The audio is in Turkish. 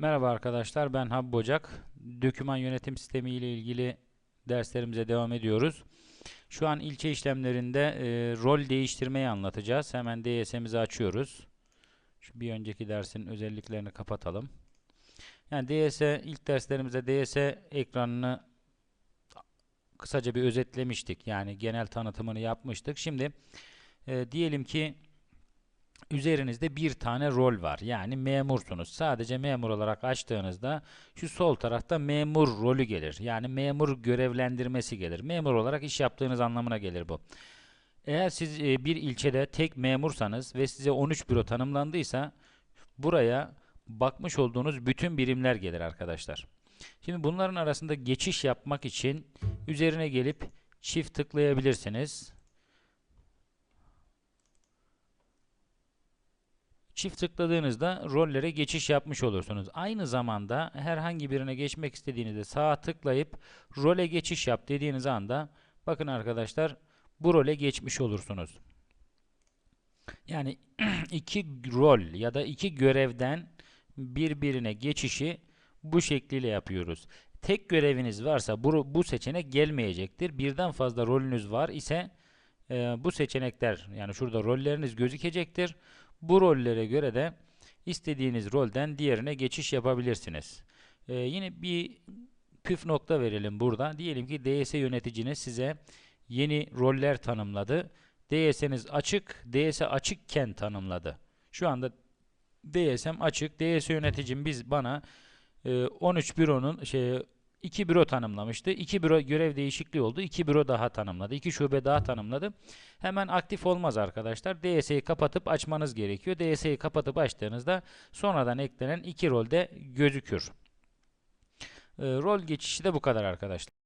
Merhaba arkadaşlar, ben Habib Ocak. Döküman yönetim sistemi ile ilgili derslerimize devam ediyoruz. Şu an ilçe işlemlerinde e, rol değiştirmeyi anlatacağız. Hemen DS'imizi açıyoruz. Şu bir önceki dersin özelliklerini kapatalım. Yani DS ilk derslerimizde DS ekranını kısaca bir özetlemiştik. Yani genel tanıtımını yapmıştık. Şimdi e, diyelim ki üzerinizde bir tane rol var. Yani memursunuz. Sadece memur olarak açtığınızda şu sol tarafta memur rolü gelir. Yani memur görevlendirmesi gelir. Memur olarak iş yaptığınız anlamına gelir bu. Eğer siz e, bir ilçede tek memursanız ve size 13 büro tanımlandıysa buraya bakmış olduğunuz bütün birimler gelir arkadaşlar. Şimdi bunların arasında geçiş yapmak için üzerine gelip çift tıklayabilirsiniz. Çift tıkladığınızda rollere geçiş yapmış olursunuz. Aynı zamanda herhangi birine geçmek istediğinizde sağa tıklayıp role geçiş yap dediğiniz anda bakın arkadaşlar bu role geçmiş olursunuz. Yani iki rol ya da iki görevden birbirine geçişi bu şekliyle yapıyoruz. Tek göreviniz varsa bu, bu seçenek gelmeyecektir. Birden fazla rolünüz var ise e, bu seçenekler yani şurada rolleriniz gözükecektir. Bu rollere göre de istediğiniz rolden diğerine geçiş yapabilirsiniz. Ee, yine bir püf nokta verelim burada. Diyelim ki DS yöneticiniz size yeni roller tanımladı. DS'niz açık, DS açıkken tanımladı. Şu anda DS'm açık. DS yöneticim biz bana e, 13 büronun şey 2 büro tanımlamıştı. 2 büro görev değişikliği oldu. 2 büro daha tanımladı. 2 şube daha tanımladı. Hemen aktif olmaz arkadaşlar. DS'yi kapatıp açmanız gerekiyor. DS'yi kapatıp açtığınızda sonradan eklenen 2 rolde gözükür. E, rol geçişi de bu kadar arkadaşlar.